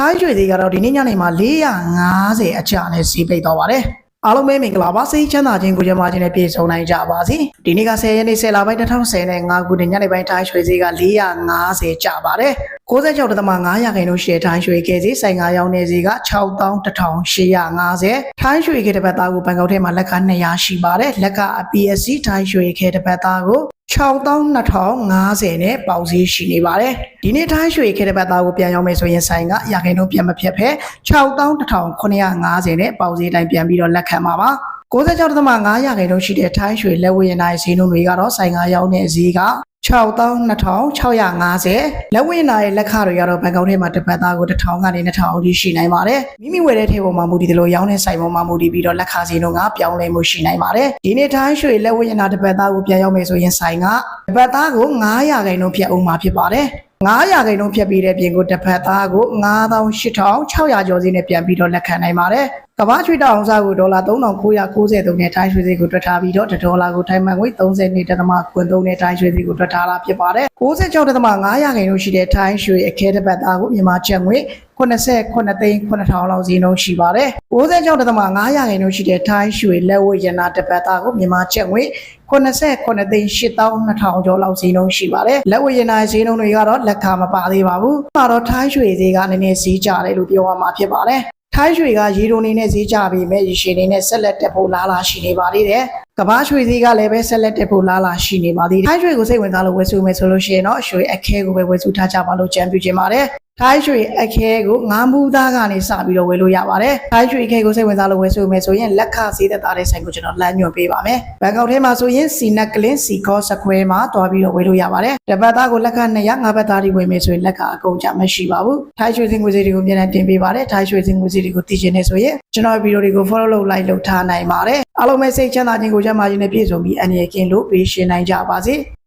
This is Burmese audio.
ထိုင်းရွှေသေးကတော့ဒီနေ့ညနေမှာ450အကျနဲ့ဈေးပိတ်သွားပါတယ်အားလုံးပဲမင်္ဂလာပါစိတ်ချမ်းသာခြင်းကိုကြမှာခြင်းနဲ့ပြည့်စုံနိုင်ကြပါစေဒီနေ့က10ရက်နေ့10လပိုင်း2010နဲ့5ခုနှစ်ညနေပိုင်းထိုင်းရွှေဈေးက450ကျပါတယ် 96.5ရာခိုင်နှုန်းရှယ်ထိုင်းရွှေကဲဈေးဆိုင်ငါရောင်းနေဈေးက6150ထိုင်းရွှေခဲတစ်ပတ်သားကိုဘန်ကောက်ထဲမှာလက်က200ရှိပါတယ်လက်က PSC ထိုင်းရွှေခဲတစ်ပတ်သားကို6250နဲ့ပေါက်ဈေးရှိနေပါတယ်ဒီနေ့ထိုင်းရွှေခဲတစ်ပတ်သားကိုပြန်ရောင်းမယ်ဆိုရင်ဆိုင်ကရာခိုင်နှုန်းပြန်မဖြတ်ဖဲ6150နဲ့ပေါက်ဈေးတိုင်းပြန်ပြီးတော့လက်ခံပါပါ96.5ရာခိုင်နှုန်းရှိတဲ့ထိုင်းရွှေလက်ဝယ်ရနိုင်ဈေးနှုန်းတွေကတော့ဆိုင်ကရောင်းတဲ့ဈေးက 62,650လက်ဝင်နာရဲ့လက်ခတွေကတော့ဘန်ကောက်ထဲမှာတစ်ပတ်သားကို1000ကနေ2000အထိရှိနိုင်ပါတယ်မိမိဝယ်တဲ့ထဲပေါ်မှာမူတည်တယ်လို့ရောင်းတဲ့ဆိုင်ပေါ်မှာမူတည်ပြီးတော့လက်ခဈေးနှုန်းကပြောင်းလဲမှုရှိနိုင်ပါတယ်ဒီနေ့တိုင်းရွှေလက်ဝင်နာတစ်ပတ်သားကိုပြန်ရောက်မယ်ဆိုရင်ဆိုင်ကတစ်ပတ်သားကို900ခိုင်နှုန်းဖြတ်အောင်မှာဖြစ်ပါတယ်900ခိုင်နှုန်းဖြတ်ပြီးတဲ့ပြင်ကိုတစ်ဖက်သားကို98,600ကျော်စီနဲ့ပြန်ပြီးတော့လက်ခံနိုင်ပါတယ်။ ကမ္ဘာရွှေတောင်စားကိုဒေါ်လာ3993နဲ့ထိုင်းရွှေဈေးကိုတွက်ထားပြီးတော့ဒေါ်လာကိုထိုင်းမန်ငွေ30နဲ့တသမခွန်း3နဲ့ထိုင်းရွှေဈေးကိုတွက်ထားတာဖြစ်ပါတယ်။96.5ရာခိုင်နှုန်းရှိတဲ့ထိုင်းရွှေအခဲတစ်ပတ်သားကိုမြန်မာကျပ်ငွေ89သိန်း9000လောက်ဈေးနှုန်းရှိပါတယ်။96.5ရာခိုင်နှုန်းရှိတဲ့ထိုင်းရွှေလက်ဝတ်ရနာတစ်ပတ်သားကိုမြန်မာကျပ်ငွေ89သိန်း8200ကျော်လောက်ဈေးနှုန်းရှိပါတယ်။လက်ဝတ်ရနာဈေးနှုန်းတွေကတော့လက်ခမပါသေးပါဘူး။မှာတော့ထိုင်းရွှေဈေးကနည်းနည်းဈေးကျတယ်လို့ပြောရမှာဖြစ်ပါတယ်။ ထိုင်းရွှေကရေတိုနေနဲ့ဈေးကျပြီးမဲ့ရေရှည်နေနဲ့ဆက်လက်တက်ဖို့လားလားရှိနေပါသေးတယ်။ကမ္ဘာရွှေဈေးကလည်းပဲဆက်လက်တက်ဖို့လားလားရှိနေပါသေးတယ်။ထိုင်းရွှေကိုစိတ်ဝင်စားလို့ဝယ်စုမယ်ဆိုလို့ရှိရင်တော့ရွှေအခဲကိုပဲဝယ်စုထားကြပါလို့ကြံပြုချင်ပါတယ်။ ထိုင်းရွှေအခဲကိုငါးမူသားကနေစပြီးတော့ဝယ်လို့ရပါတယ်။ထိုင်းရွှေအခဲကိုစိတ်ဝင်စားလို့ဝယ်စုမယ်ဆိုရင်လက်ခဈေးသက်သာတဲ့ဆိုင်ကိုကျွန်တော်လမ်းညွှန်ပေးပါမယ်။ဘန်ကောက်ထဲမှာဆိုရင်စီနက်ကလင်းစီကောစခွဲမှာတွားပြီးတော့ဝယ်လို့ရပါတယ်။တပတ်သားကိုလက်ခ200ငါးဘတ်သားတွေဝယ်မယ်ဆိုရင်လက်ခအကုန်ကြမရှိပါဘူး။ထိုင်းရွှေစင်ငွေဈေးတွေကိုအများနဲ့တင်ပေးပါတယ်။ထိုင်းရွှေစင်ငွေဈေးတွေကိုသိချင်နေဆိုရင်ကျွန်တော်ဗီဒီယိုတွေကို follow လုပ် like လုပ်ထားနိုင်ပါတယ်။အားလုံးပဲစိတ်ချမ်းသာခြင်းကိုကြမ်းမာခြင်းနဲ့ပြည့်စုံပြီးအန္တရာယ်ကင်းလို့ပေးရှင်းနိုင်ကြပါစေ။